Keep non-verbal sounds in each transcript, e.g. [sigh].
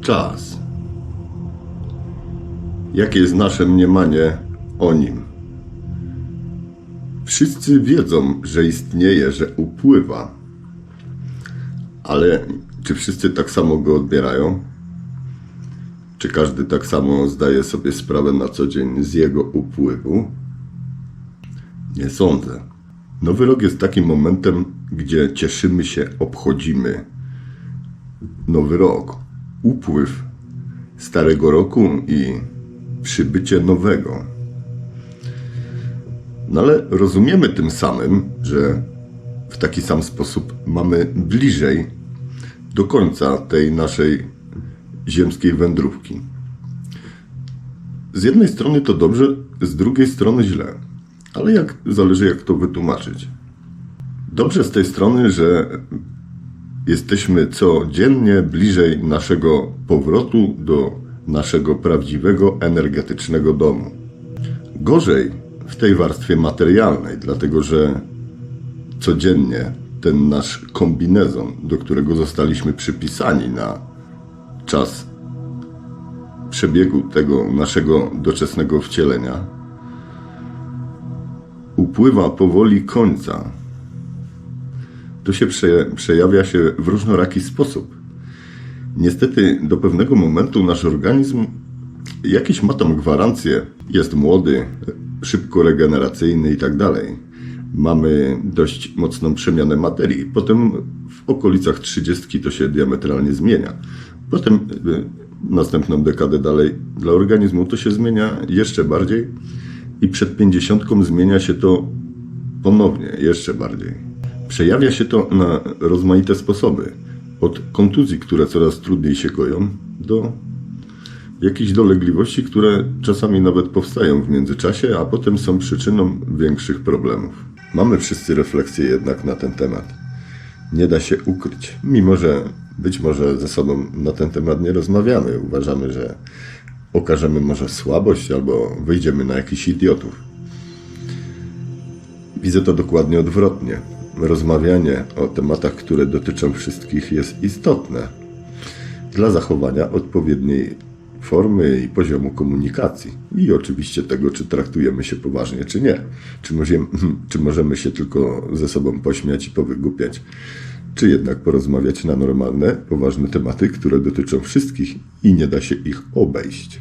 Czas. Jakie jest nasze mniemanie o nim? Wszyscy wiedzą, że istnieje, że upływa. Ale czy wszyscy tak samo go odbierają? Czy każdy tak samo zdaje sobie sprawę na co dzień z jego upływu? Nie sądzę. Nowy rok jest takim momentem, gdzie cieszymy się, obchodzimy nowy rok, upływ starego roku i przybycie nowego. No ale rozumiemy tym samym, że w taki sam sposób mamy bliżej do końca tej naszej ziemskiej wędrówki. Z jednej strony to dobrze, z drugiej strony źle. Ale jak zależy jak to wytłumaczyć. Dobrze z tej strony, że jesteśmy codziennie bliżej naszego powrotu do naszego prawdziwego energetycznego domu. Gorzej w tej warstwie materialnej, dlatego że codziennie ten nasz kombinezon, do którego zostaliśmy przypisani na czas przebiegu tego naszego doczesnego wcielenia, upływa powoli końca. To się prze, przejawia się w różnoraki sposób. Niestety do pewnego momentu nasz organizm jakieś ma tam gwarancje. Jest młody, szybko regeneracyjny i tak dalej. Mamy dość mocną przemianę materii. Potem w okolicach 30 to się diametralnie zmienia. Potem y, następną dekadę dalej dla organizmu to się zmienia jeszcze bardziej i przed 50 zmienia się to ponownie, jeszcze bardziej. Przejawia się to na rozmaite sposoby. Od kontuzji, które coraz trudniej się goją, do jakichś dolegliwości, które czasami nawet powstają w międzyczasie, a potem są przyczyną większych problemów. Mamy wszyscy refleksje jednak na ten temat. Nie da się ukryć, mimo że być może ze sobą na ten temat nie rozmawiamy. Uważamy, że okażemy może słabość albo wyjdziemy na jakichś idiotów. Widzę to dokładnie odwrotnie. Rozmawianie o tematach, które dotyczą wszystkich, jest istotne dla zachowania odpowiedniej formy i poziomu komunikacji. I oczywiście tego, czy traktujemy się poważnie, czy nie. Czy możemy, [clears throat] czy możemy się tylko ze sobą pośmiać i powygłupiać, czy jednak porozmawiać na normalne, poważne tematy, które dotyczą wszystkich i nie da się ich obejść.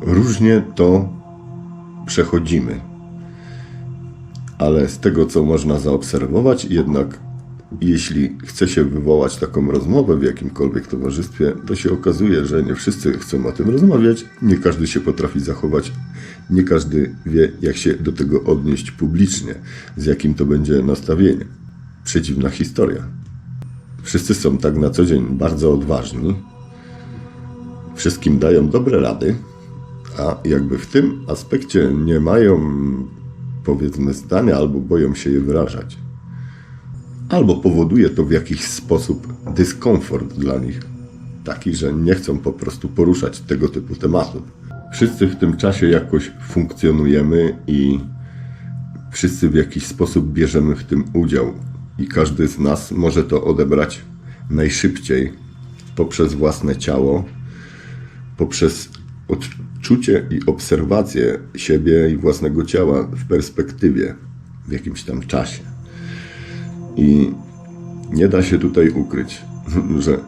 Różnie to przechodzimy ale z tego, co można zaobserwować, jednak jeśli chce się wywołać taką rozmowę w jakimkolwiek towarzystwie, to się okazuje, że nie wszyscy chcą o tym rozmawiać, nie każdy się potrafi zachować, nie każdy wie, jak się do tego odnieść publicznie, z jakim to będzie nastawienie. Przeciwna historia. Wszyscy są tak na co dzień bardzo odważni, wszystkim dają dobre rady, a jakby w tym aspekcie nie mają powiedzmy zdania albo boją się je wyrażać. Albo powoduje to w jakiś sposób dyskomfort dla nich, taki, że nie chcą po prostu poruszać tego typu tematów. Wszyscy w tym czasie jakoś funkcjonujemy i wszyscy w jakiś sposób bierzemy w tym udział i każdy z nas może to odebrać najszybciej poprzez własne ciało, poprzez odczucie i obserwację siebie i własnego ciała w perspektywie, w jakimś tam czasie. I nie da się tutaj ukryć, [laughs] że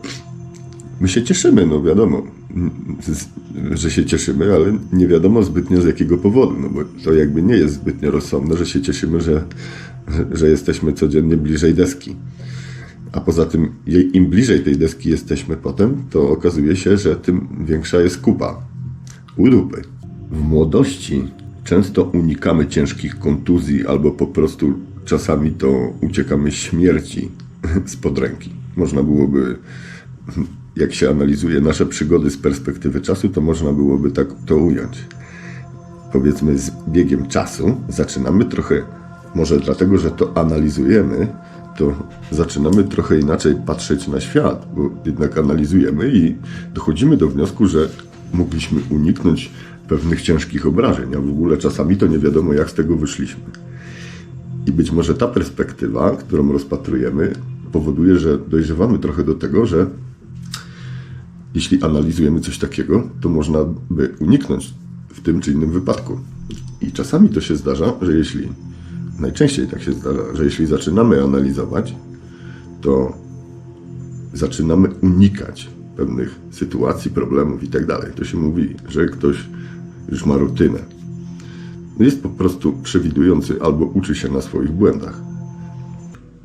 my się cieszymy, no wiadomo, że się cieszymy, ale nie wiadomo zbytnio z jakiego powodu, no bo to jakby nie jest zbytnio rozsądne, że się cieszymy, że, że, jesteśmy codziennie bliżej deski. A poza tym, im bliżej tej deski jesteśmy potem, to okazuje się, że tym większa jest kupa u dupy. W młodości często unikamy ciężkich kontuzji albo po prostu czasami to uciekamy śmierci [laughs] spod ręki. Można byłoby, jak się analizuje nasze przygody z perspektywy czasu, to można byłoby tak to ująć. Powiedzmy, z biegiem czasu zaczynamy trochę, może dlatego, że to analizujemy, to zaczynamy trochę inaczej patrzeć na świat, bo jednak analizujemy i dochodzimy do wniosku, że mogliśmy uniknąć pewnych ciężkich obrażeń, a w ogóle czasami to nie wiadomo, jak z tego wyszliśmy. I być może ta perspektywa, którą rozpatrujemy, powoduje, że dojrzewamy trochę do tego, że jeśli analizujemy coś takiego, to można by uniknąć w tym czy innym wypadku. I czasami to się zdarza, że jeśli, najczęściej tak się zdarza, że jeśli zaczynamy analizować, to zaczynamy unikać pewnych sytuacji, problemów i tak dalej. To się mówi, że ktoś już ma rutynę. Jest po prostu przewidujący albo uczy się na swoich błędach.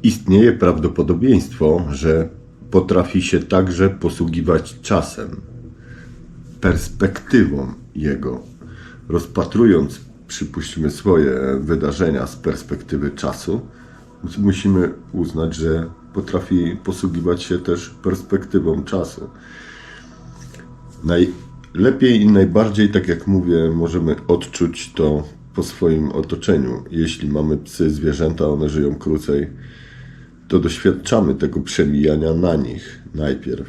Istnieje prawdopodobieństwo, że potrafi się także posługiwać czasem, perspektywą jego, rozpatrując, przypuśćmy, swoje wydarzenia z perspektywy czasu, musimy uznać, że potrafi posługiwać się też perspektywą czasu. Najlepiej i najbardziej, tak jak mówię, możemy odczuć to po swoim otoczeniu. Jeśli mamy psy, zwierzęta, one żyją krócej, to doświadczamy tego przemijania na nich najpierw,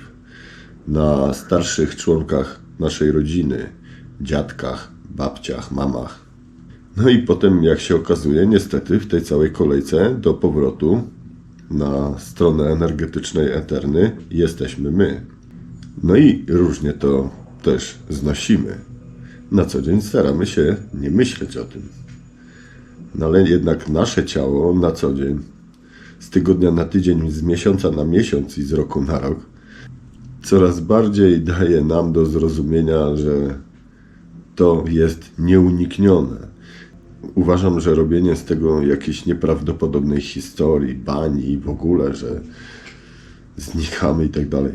na starszych członkach naszej rodziny, dziadkach, babciach, mamach. No i potem, jak się okazuje, niestety w tej całej kolejce do powrotu na stronę energetycznej Eterny jesteśmy my. No i różnie to też znosimy. Na co dzień staramy się nie myśleć o tym. No ale jednak nasze ciało na co dzień, z tygodnia na tydzień, z miesiąca na miesiąc i z roku na rok, coraz bardziej daje nam do zrozumienia, że to jest nieuniknione. Uważam, że robienie z tego jakiejś nieprawdopodobnej historii, bani i w ogóle, że znikamy i tak dalej.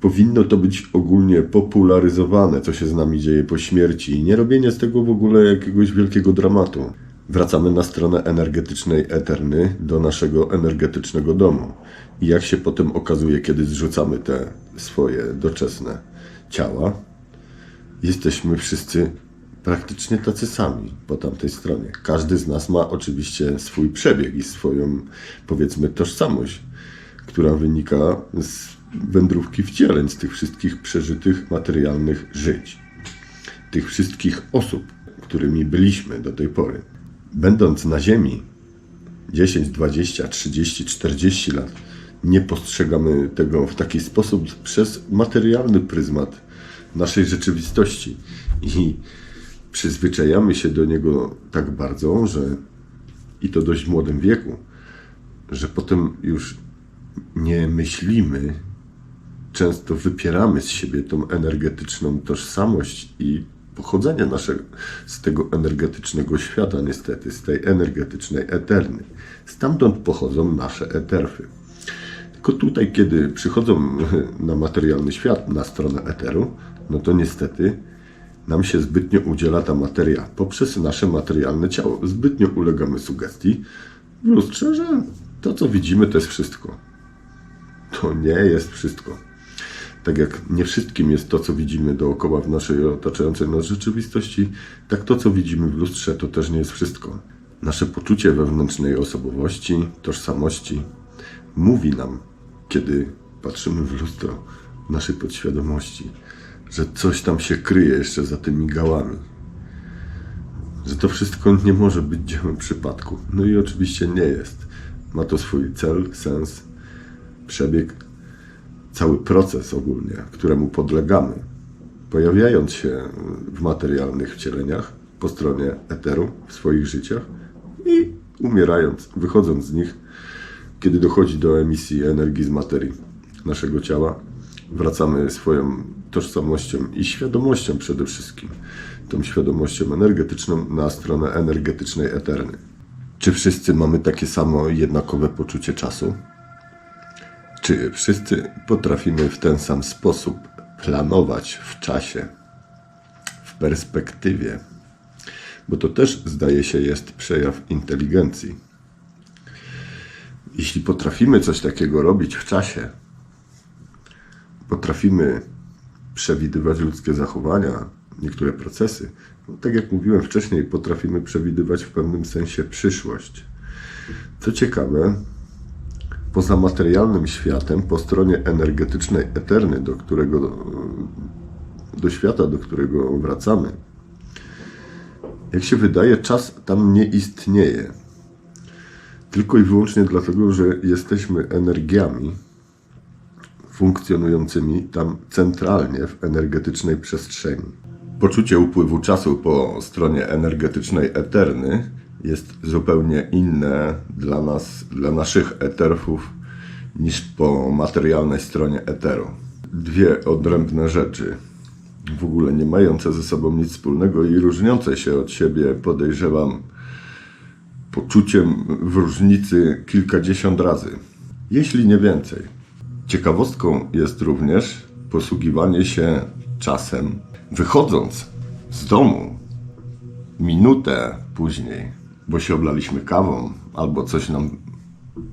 Powinno to być ogólnie popularyzowane, co się z nami dzieje po śmierci i nie robienie z tego w ogóle jakiegoś wielkiego dramatu. Wracamy na stronę energetycznej Eterny do naszego energetycznego domu. I jak się potem okazuje, kiedy zrzucamy te swoje doczesne ciała, jesteśmy wszyscy praktycznie tacy sami po tamtej stronie. Każdy z nas ma oczywiście swój przebieg i swoją, powiedzmy, tożsamość, która wynika z wędrówki wcieleń, z tych wszystkich przeżytych materialnych żyć, tych wszystkich osób, którymi byliśmy do tej pory. Będąc na Ziemi 10, 20, 30, 40 lat, nie postrzegamy tego w taki sposób przez materialny pryzmat naszej rzeczywistości i przyzwyczajamy się do niego tak bardzo, że i to dość młodym wieku, że potem już nie myślimy, często wypieramy z siebie tą energetyczną tożsamość i pochodzenie naszego z tego energetycznego świata, niestety, z tej energetycznej eterny. Stamtąd pochodzą nasze eterfy. Tylko tutaj, kiedy przychodzą [laughs] na materialny świat, na stronę eteru, no to niestety nam się zbytnio udziela ta materia poprzez nasze materialne ciało. Zbytnio ulegamy sugestii w lustrze, że to, co widzimy, to jest wszystko. To nie jest wszystko. Tak jak nie wszystkim jest to, co widzimy dookoła w naszej otaczającej nas rzeczywistości, tak to, co widzimy w lustrze, to też nie jest wszystko. Nasze poczucie wewnętrznej osobowości, tożsamości mówi nam, kiedy patrzymy w lustro naszej podświadomości, że coś tam się kryje jeszcze za tymi gałami. Że to wszystko nie może być dziełem przypadku. No i oczywiście nie jest. Ma to swój cel, sens, przebieg, cały proces ogólnie, któremu podlegamy. Pojawiając się w materialnych wcieleniach po stronie eteru w swoich życiach i umierając, wychodząc z nich, kiedy dochodzi do emisji energii z materii naszego ciała, wracamy swoją tożsamością i świadomością przede wszystkim, tą świadomością energetyczną na stronę energetycznej eterny. Czy wszyscy mamy takie samo jednakowe poczucie czasu? Czy wszyscy potrafimy w ten sam sposób planować w czasie, w perspektywie? Bo to też zdaje się jest przejaw inteligencji. Jeśli potrafimy coś takiego robić w czasie, potrafimy przewidywać ludzkie zachowania, niektóre procesy. No, tak jak mówiłem wcześniej, potrafimy przewidywać w pewnym sensie przyszłość. Co ciekawe, poza materialnym światem, po stronie energetycznej eterny, do którego do świata, do którego wracamy, jak się wydaje, czas tam nie istnieje. Tylko i wyłącznie dlatego, że jesteśmy energiami funkcjonującymi tam centralnie w energetycznej przestrzeni. Poczucie upływu czasu po stronie energetycznej eterny jest zupełnie inne dla nas, dla naszych eterfów, niż po materialnej stronie eteru. Dwie odrębne rzeczy, w ogóle nie mające ze sobą nic wspólnego i różniące się od siebie, podejrzewam, poczuciem w różnicy kilkadziesiąt razy, jeśli nie więcej. Ciekawostką jest również posługiwanie się czasem, wychodząc z domu minutę później, bo się oblaliśmy kawą albo coś nam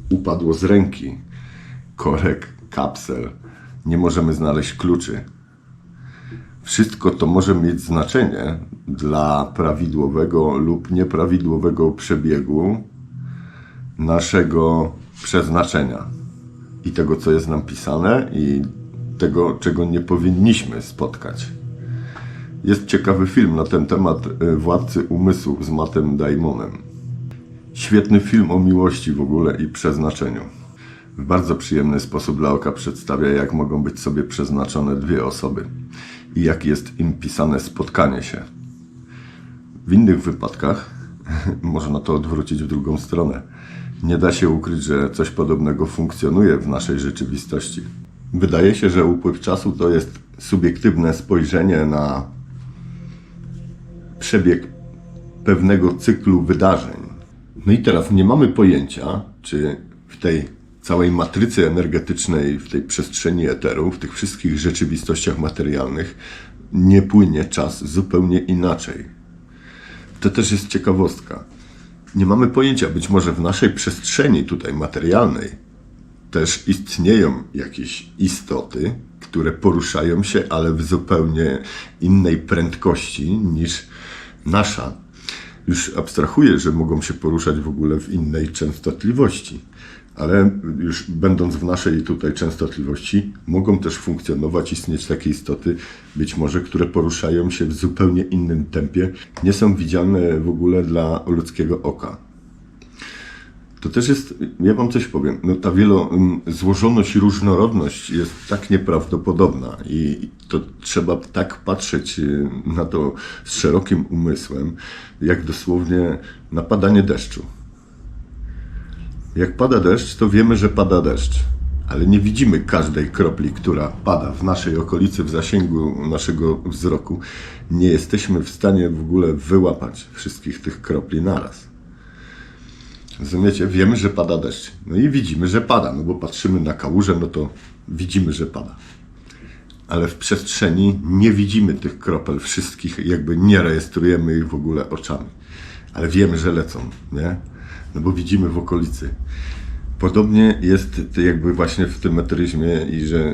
upadło z ręki, korek, kapsel, nie możemy znaleźć kluczy. Wszystko to może mieć znaczenie dla prawidłowego lub nieprawidłowego przebiegu naszego przeznaczenia i tego, co jest nam pisane, i tego, czego nie powinniśmy spotkać. Jest ciekawy film na ten temat y, Władcy Umysłów z Mattem Daimonem. Świetny film o miłości w ogóle i przeznaczeniu. W bardzo przyjemny sposób dla oka przedstawia, jak mogą być sobie przeznaczone dwie osoby i jak jest im pisane spotkanie się. W innych wypadkach [laughs] można to odwrócić w drugą stronę. Nie da się ukryć, że coś podobnego funkcjonuje w naszej rzeczywistości. Wydaje się, że upływ czasu to jest subiektywne spojrzenie na przebieg pewnego cyklu wydarzeń. No i teraz nie mamy pojęcia, czy w tej całej matrycy energetycznej, w tej przestrzeni eteru, w tych wszystkich rzeczywistościach materialnych nie płynie czas zupełnie inaczej. To też jest ciekawostka. Nie mamy pojęcia, być może w naszej przestrzeni tutaj materialnej też istnieją jakieś istoty, które poruszają się, ale w zupełnie innej prędkości niż nasza. Już abstrahuję, że mogą się poruszać w ogóle w innej częstotliwości, ale już będąc w naszej tutaj częstotliwości, mogą też funkcjonować, istnieć takie istoty, być może, które poruszają się w zupełnie innym tempie, nie są widzialne w ogóle dla ludzkiego oka. To też jest, ja wam coś powiem, no ta wielo, mm, złożoność i różnorodność jest tak nieprawdopodobna i to trzeba tak patrzeć y, na to z szerokim umysłem, jak dosłownie na padanie deszczu. Jak pada deszcz, to wiemy, że pada deszcz, ale nie widzimy każdej kropli, która pada w naszej okolicy, w zasięgu naszego wzroku. Nie jesteśmy w stanie w ogóle wyłapać wszystkich tych kropli naraz. Rozumiecie? Wiemy, że pada deszcz. No i widzimy, że pada, no bo patrzymy na kałużę, no to widzimy, że pada. Ale w przestrzeni nie widzimy tych kropel wszystkich, jakby nie rejestrujemy ich w ogóle oczami. Ale wiemy, że lecą, nie? No bo widzimy w okolicy. Podobnie jest jakby właśnie w tym meteryzmie i że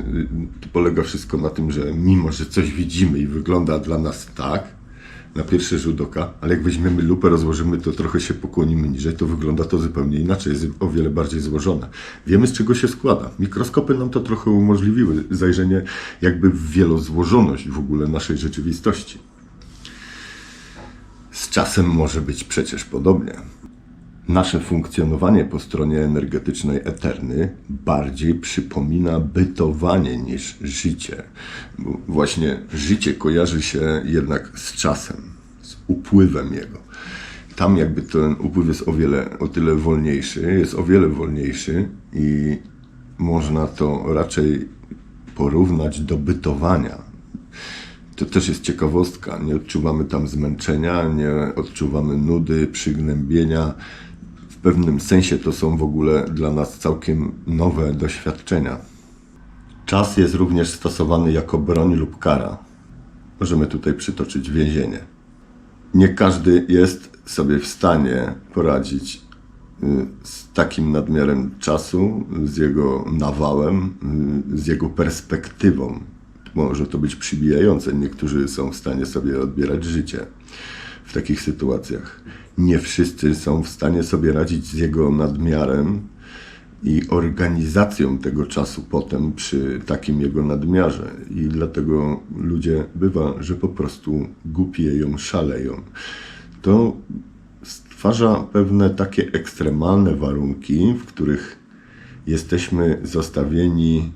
y, polega wszystko na tym, że mimo, że coś widzimy i wygląda dla nas tak, na pierwszy rzut oka, ale jak weźmiemy lupę, rozłożymy to, trochę się pokłonimy niżej, to wygląda to zupełnie inaczej, jest o wiele bardziej złożone. Wiemy z czego się składa. Mikroskopy nam to trochę umożliwiły, zajrzenie jakby w wielozłożoność w ogóle naszej rzeczywistości. Z czasem może być przecież podobnie. Nasze funkcjonowanie po stronie energetycznej eterny bardziej przypomina bytowanie niż życie. Bo właśnie życie kojarzy się jednak z czasem, z upływem jego. Tam jakby ten upływ jest o wiele, o tyle wolniejszy, jest o wiele wolniejszy i można to raczej porównać do bytowania. To też jest ciekawostka. Nie odczuwamy tam zmęczenia, nie odczuwamy nudy, przygnębienia. Pewnym sensie to są w ogóle dla nas całkiem nowe doświadczenia. Czas jest również stosowany jako broń lub kara. Możemy tutaj przytoczyć więzienie. Nie każdy jest sobie w stanie poradzić y, z takim nadmiarem czasu, z jego nawałem, y, z jego perspektywą. Może to być przybijające. Niektórzy są w stanie sobie odbierać życie w takich sytuacjach. Nie wszyscy są w stanie sobie radzić z jego nadmiarem i organizacją tego czasu potem przy takim jego nadmiarze. I dlatego ludzie bywa, że po prostu głupieją, szaleją. To stwarza pewne takie ekstremalne warunki, w których jesteśmy zostawieni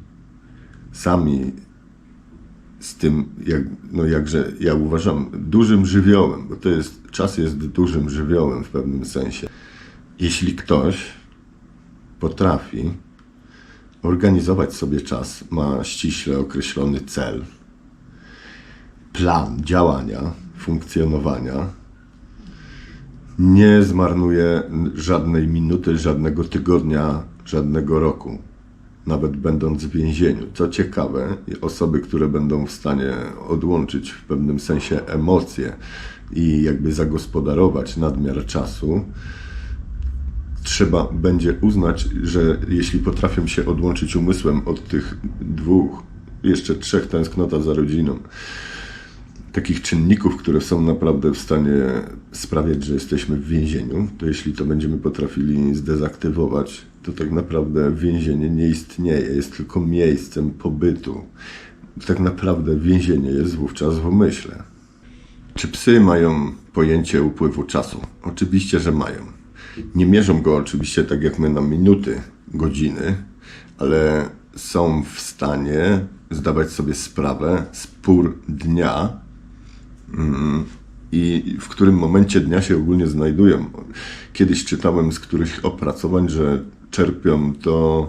sami z tym, jak, no jakże ja uważam, dużym żywiołem, bo to jest, czas jest dużym żywiołem w pewnym sensie. Jeśli ktoś potrafi organizować sobie czas, ma ściśle określony cel, plan działania, funkcjonowania, nie zmarnuje żadnej minuty, żadnego tygodnia, żadnego roku, nawet będąc w więzieniu. Co ciekawe, osoby, które będą w stanie odłączyć w pewnym sensie emocje i jakby zagospodarować nadmiar czasu, trzeba będzie uznać, że jeśli potrafią się odłączyć umysłem od tych dwóch, jeszcze trzech tęsknota za rodziną, takich czynników, które są naprawdę w stanie sprawiać, że jesteśmy w więzieniu, to jeśli to będziemy potrafili zdezaktywować, to tak naprawdę więzienie nie istnieje, jest tylko miejscem pobytu. Tak naprawdę więzienie jest wówczas w umyśle. Czy psy mają pojęcie upływu czasu? Oczywiście, że mają. Nie mierzą go oczywiście tak jak my na minuty, godziny, ale są w stanie zdawać sobie sprawę z pór dnia mm, i w którym momencie dnia się ogólnie znajdują. Kiedyś czytałem z którychś opracowań, że czerpią to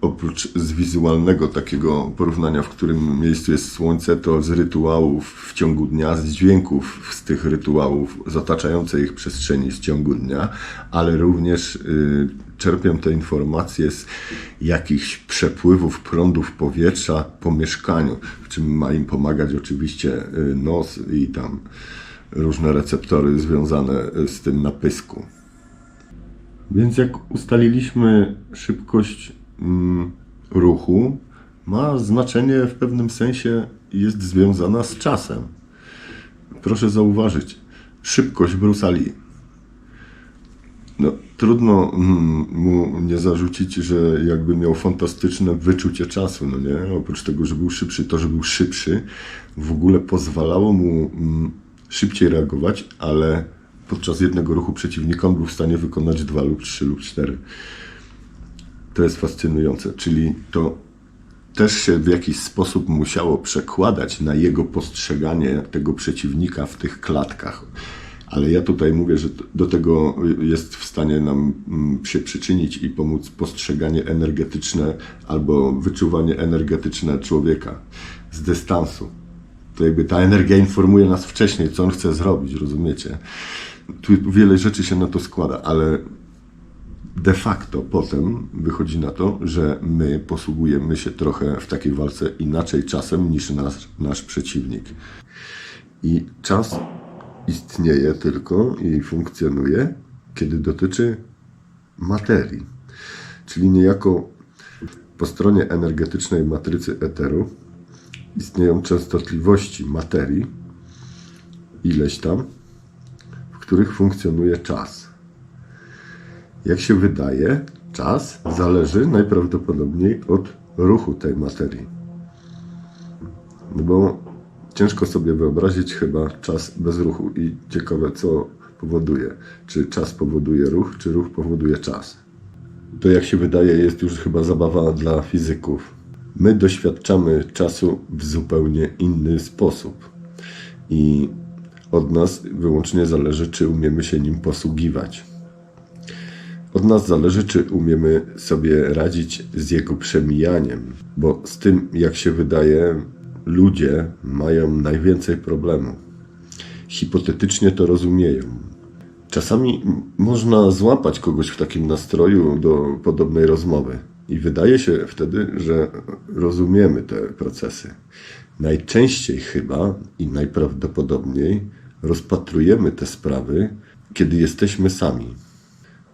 oprócz z wizualnego takiego porównania, w którym miejscu jest słońce, to z rytuałów w ciągu dnia, z dźwięków z tych rytuałów, z otaczającej ich przestrzeni w ciągu dnia, ale również y, czerpią te informacje z jakichś przepływów prądów powietrza po mieszkaniu, w czym ma im pomagać oczywiście y, nos i tam różne receptory związane y, z tym napysku. Więc jak ustaliliśmy szybkość mm, ruchu, ma znaczenie w pewnym sensie jest związana z czasem. Proszę zauważyć, szybkość Bruce'a Lee. No, trudno mm, mu nie zarzucić, że jakby miał fantastyczne wyczucie czasu, no nie? Oprócz tego, że był szybszy, to, że był szybszy, w ogóle pozwalało mu mm, szybciej reagować, ale podczas jednego ruchu przeciwnika on był w stanie wykonać dwa lub trzy lub cztery. To jest fascynujące, czyli to też się w jakiś sposób musiało przekładać na jego postrzeganie tego przeciwnika w tych klatkach. Ale ja tutaj mówię, że do tego jest w stanie nam mm, się przyczynić i pomóc postrzeganie energetyczne albo wyczuwanie energetyczne człowieka z dystansu. To jakby ta energia informuje nas wcześniej, co on chce zrobić, rozumiecie? Tu wiele rzeczy się na to składa, ale de facto potem wychodzi na to, że my posługujemy się trochę w takiej walce inaczej czasem niż nasz, nasz przeciwnik. I czas istnieje tylko i funkcjonuje, kiedy dotyczy materii. Czyli niejako po stronie energetycznej matrycy eteru istnieją częstotliwości materii, ileś tam, których funkcjonuje czas. Jak się wydaje, czas zależy najprawdopodobniej od ruchu tej materii. No bo ciężko sobie wyobrazić chyba czas bez ruchu i ciekawe co powoduje. Czy czas powoduje ruch, czy ruch powoduje czas. To jak się wydaje jest już chyba zabawa dla fizyków. My doświadczamy czasu w zupełnie inny sposób. I od nas wyłącznie zależy, czy umiemy się nim posługiwać. Od nas zależy, czy umiemy sobie radzić z jego przemijaniem, bo z tym, jak się wydaje, ludzie mają najwięcej problemu. Hipotetycznie to rozumieją. Czasami można złapać kogoś w takim nastroju do podobnej rozmowy i wydaje się wtedy, że rozumiemy te procesy. Najczęściej chyba i najprawdopodobniej rozpatrujemy te sprawy, kiedy jesteśmy sami.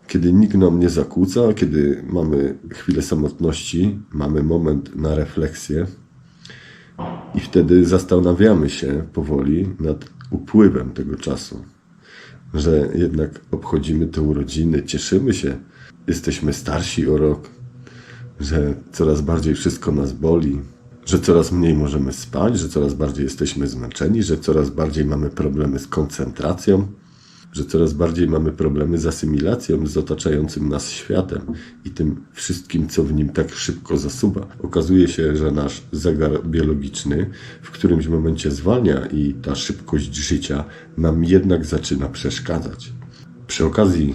Kiedy nikt nam nie zakłóca, kiedy mamy chwilę samotności, mamy moment na refleksję i wtedy zastanawiamy się powoli nad upływem tego czasu, że jednak obchodzimy te urodziny, cieszymy się, jesteśmy starsi o rok, że coraz bardziej wszystko nas boli, że coraz mniej możemy spać, że coraz bardziej jesteśmy zmęczeni, że coraz bardziej mamy problemy z koncentracją że coraz bardziej mamy problemy z asymilacją z otaczającym nas światem i tym wszystkim, co w nim tak szybko zasuwa. Okazuje się, że nasz zegar biologiczny w którymś momencie zwalnia i ta szybkość życia nam jednak zaczyna przeszkadzać. Przy okazji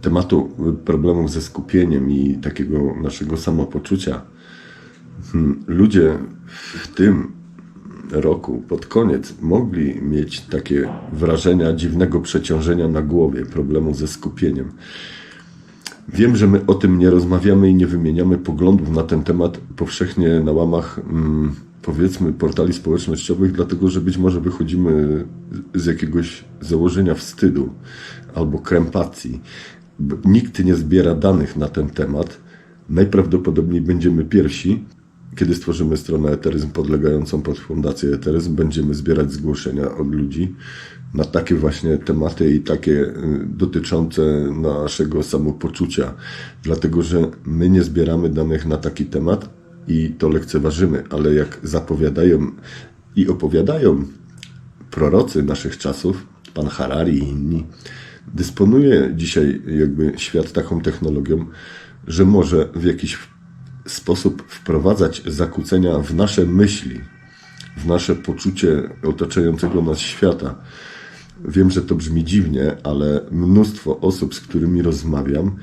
tematu problemów ze skupieniem i takiego naszego samopoczucia, ludzie w tym roku, pod koniec, mogli mieć takie wrażenia dziwnego przeciążenia na głowie, problemu ze skupieniem. Wiem, że my o tym nie rozmawiamy i nie wymieniamy poglądów na ten temat powszechnie na łamach, mm, powiedzmy, portali społecznościowych, dlatego że być może wychodzimy z jakiegoś założenia wstydu albo krępacji. Nikt nie zbiera danych na ten temat. Najprawdopodobniej będziemy pierwsi, kiedy stworzymy stronę Eteryzm podlegającą pod Fundację Eteryzm, będziemy zbierać zgłoszenia od ludzi na takie właśnie tematy i takie y, dotyczące naszego samopoczucia. Dlatego, że my nie zbieramy danych na taki temat i to lekceważymy, ale jak zapowiadają i opowiadają prorocy naszych czasów, pan Harari i inni, dysponuje dzisiaj jakby świat taką technologią, że może w jakiś sposób wprowadzać zakłócenia w nasze myśli, w nasze poczucie otaczającego nas świata. Wiem, że to brzmi dziwnie, ale mnóstwo osób, z którymi rozmawiam,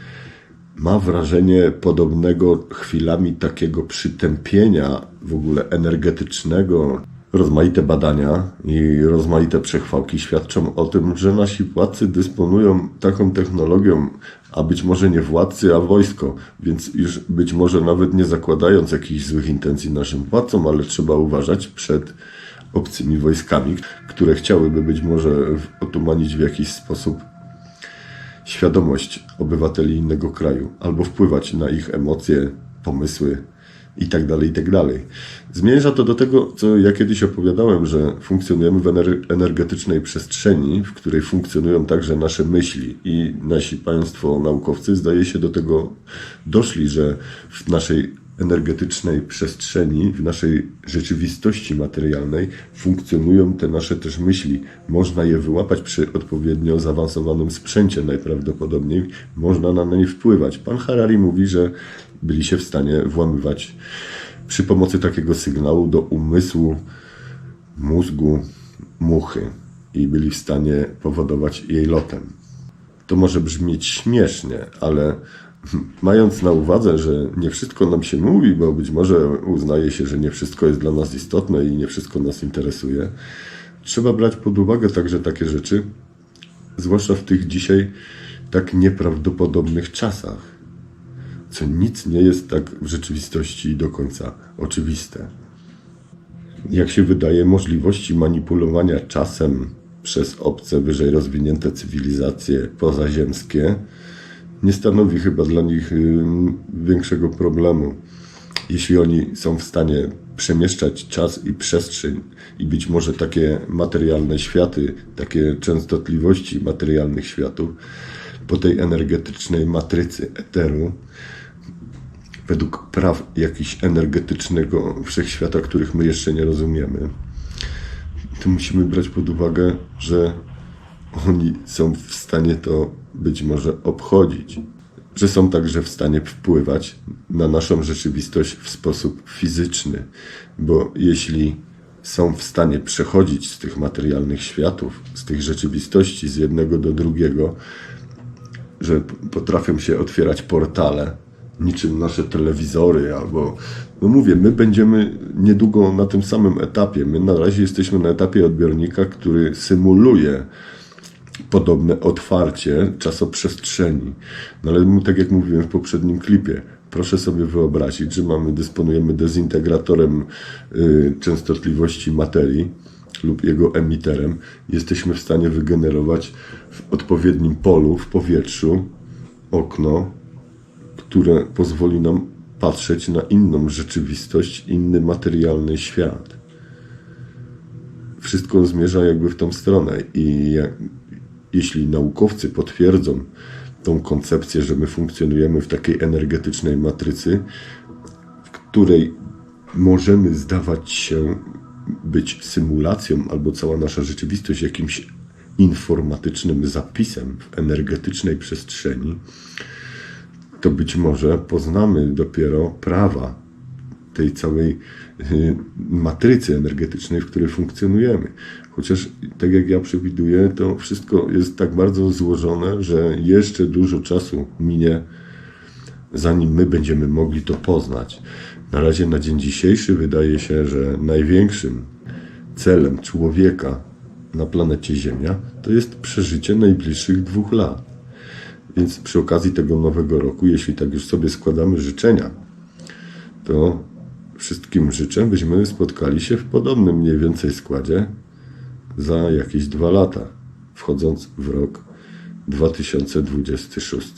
ma wrażenie podobnego chwilami takiego przytępienia w ogóle energetycznego. Rozmaite badania i rozmaite przechwałki świadczą o tym, że nasi władcy dysponują taką technologią, a być może nie władcy, a wojsko, więc już być może nawet nie zakładając jakichś złych intencji naszym władcom, ale trzeba uważać przed obcymi wojskami, które chciałyby być może otumanić w jakiś sposób świadomość obywateli innego kraju, albo wpływać na ich emocje, pomysły i tak dalej, i tak dalej. Zmierza to do tego, co ja kiedyś opowiadałem, że funkcjonujemy w energetycznej przestrzeni, w której funkcjonują także nasze myśli i nasi państwo naukowcy zdaje się do tego doszli, że w naszej energetycznej przestrzeni, w naszej rzeczywistości materialnej funkcjonują te nasze też myśli. Można je wyłapać przy odpowiednio zaawansowanym sprzęcie najprawdopodobniej, można na nie wpływać. Pan Harari mówi, że byli się w stanie włamywać przy pomocy takiego sygnału do umysłu mózgu muchy i byli w stanie powodować jej lotem. To może brzmieć śmiesznie, ale mając na uwadze, że nie wszystko nam się mówi, bo być może uznaje się, że nie wszystko jest dla nas istotne i nie wszystko nas interesuje, trzeba brać pod uwagę także takie rzeczy, zwłaszcza w tych dzisiaj tak nieprawdopodobnych czasach, co nic nie jest tak w rzeczywistości do końca oczywiste. Jak się wydaje, możliwości manipulowania czasem przez obce, wyżej rozwinięte cywilizacje pozaziemskie nie stanowi chyba dla nich y, większego problemu. Jeśli oni są w stanie przemieszczać czas i przestrzeń i być może takie materialne światy, takie częstotliwości materialnych światów po tej energetycznej matrycy eteru, według praw jakiś energetycznego wszechświata, których my jeszcze nie rozumiemy, to musimy brać pod uwagę, że oni są w stanie to być może obchodzić, że są także w stanie wpływać na naszą rzeczywistość w sposób fizyczny, bo jeśli są w stanie przechodzić z tych materialnych światów, z tych rzeczywistości z jednego do drugiego, że potrafią się otwierać portale, niczym nasze telewizory, albo, no mówię, my będziemy niedługo na tym samym etapie. My na razie jesteśmy na etapie odbiornika, który symuluje podobne otwarcie czasoprzestrzeni. No ale tak jak mówiłem w poprzednim klipie, proszę sobie wyobrazić, że mamy, dysponujemy dezintegratorem y, częstotliwości materii lub jego emiterem. Jesteśmy w stanie wygenerować w odpowiednim polu, w powietrzu, okno, które pozwoli nam patrzeć na inną rzeczywistość, inny materialny świat. Wszystko zmierza jakby w tą stronę i jeśli naukowcy potwierdzą tą koncepcję, że my funkcjonujemy w takiej energetycznej matrycy, w której możemy zdawać się być symulacją, albo cała nasza rzeczywistość jakimś informatycznym zapisem w energetycznej przestrzeni, to być może poznamy dopiero prawa tej całej y, matrycy energetycznej, w której funkcjonujemy. Chociaż, tak jak ja przewiduję, to wszystko jest tak bardzo złożone, że jeszcze dużo czasu minie, zanim my będziemy mogli to poznać. Na razie na dzień dzisiejszy wydaje się, że największym celem człowieka na planecie Ziemia to jest przeżycie najbliższych dwóch lat. Więc przy okazji tego nowego roku, jeśli tak już sobie składamy życzenia, to wszystkim życzę, byśmy spotkali się w podobnym mniej więcej składzie za jakieś dwa lata, wchodząc w rok 2026.